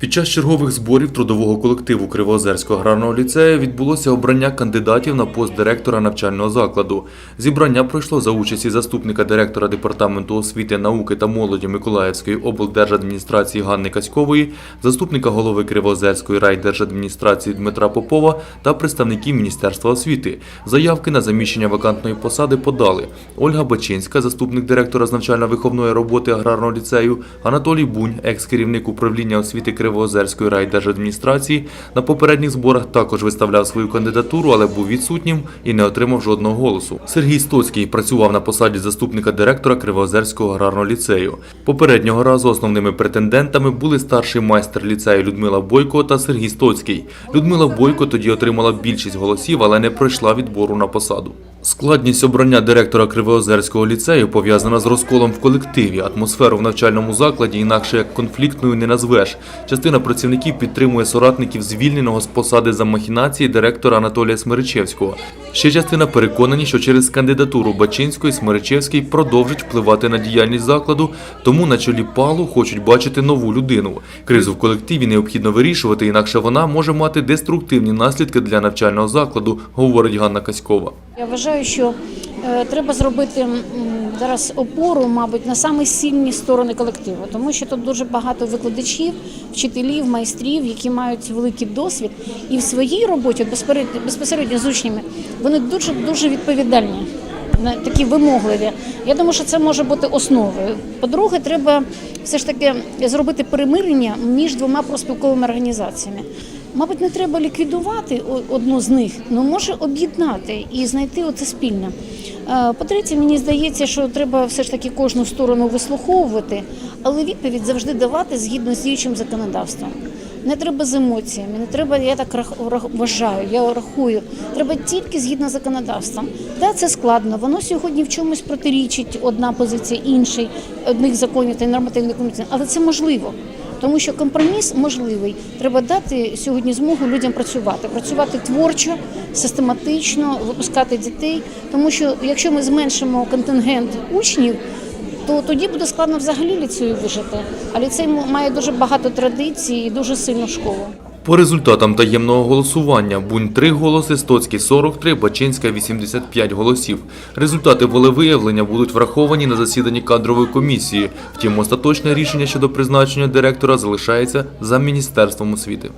Під час чергових зборів трудового колективу Кривоозерського аграрного ліцею відбулося обрання кандидатів на пост директора навчального закладу. Зібрання пройшло за участі заступника директора департаменту освіти, науки та молоді Миколаївської облдержадміністрації Ганни Каськової, заступника голови Кривоозерської райдержадміністрації Дмитра Попова та представників Міністерства освіти. Заявки на заміщення вакантної посади подали Ольга Бачинська, заступник директора з навчально-виховної роботи аграрного ліцею, Анатолій Бунь, екс-керівник управління освіти Кривоозерської райдержадміністрації, на попередніх зборах також виставляв свою кандидатуру, але був відсутнім і не отримав жодного голосу. Сергій Стоцький працював на посаді заступника директора Кривоозерського аграрного ліцею. Попереднього разу основними претендентами були старший майстер ліцею Людмила Бойко та Сергій Стоцький. Людмила Бойко тоді отримала більшість голосів, але не пройшла відбору на посаду. Складність обрання директора Кривоозерського ліцею пов'язана з розколом в колективі. Атмосферу в навчальному закладі інакше як конфліктною не назвеш. Частина працівників підтримує соратників звільненого з посади за махінації директора Анатолія Смиричевського. Ще частина переконані, що через кандидатуру Бачинської Смиричевський продовжить впливати на діяльність закладу, тому на чолі палу хочуть бачити нову людину. Кризу в колективі необхідно вирішувати, інакше вона може мати деструктивні наслідки для навчального закладу, говорить Ганна Каськова. Я вважаю, що треба зробити зараз опору, мабуть, на саме сильні сторони колективу, тому що тут дуже багато викладачів, вчителів, майстрів, які мають великий досвід, і в своїй роботі безпосередньо з учнями вони дуже дуже відповідальні. Такі вимогливі. Я думаю, що це може бути основою. По-друге, треба все ж таки зробити перемирення між двома проспілковими організаціями. Мабуть, не треба ліквідувати одну з них, але може об'єднати і знайти оце спільне. Е, По-третє, мені здається, що треба все ж таки кожну сторону вислуховувати, але відповідь завжди давати згідно з діючим законодавством. Не треба з емоціями, не треба, я так вважаю, я рахую. Треба тільки згідно з законодавством. Да, це складно. Воно сьогодні в чомусь протирічить одна позиція іншій, одних законів та нормативних комітетів, але це можливо. Тому що компроміс можливий. Треба дати сьогодні змогу людям працювати, працювати творчо, систематично, випускати дітей. Тому що якщо ми зменшимо контингент учнів, то тоді буде складно взагалі ліцею вижити. А ліцей має дуже багато традицій і дуже сильну школу. По результатам таємного голосування Бунь 3 голоси, Стоцький 43, Бачинська 85 голосів. Результати волевиявлення будуть враховані на засіданні кадрової комісії. Втім, остаточне рішення щодо призначення директора залишається за Міністерством освіти.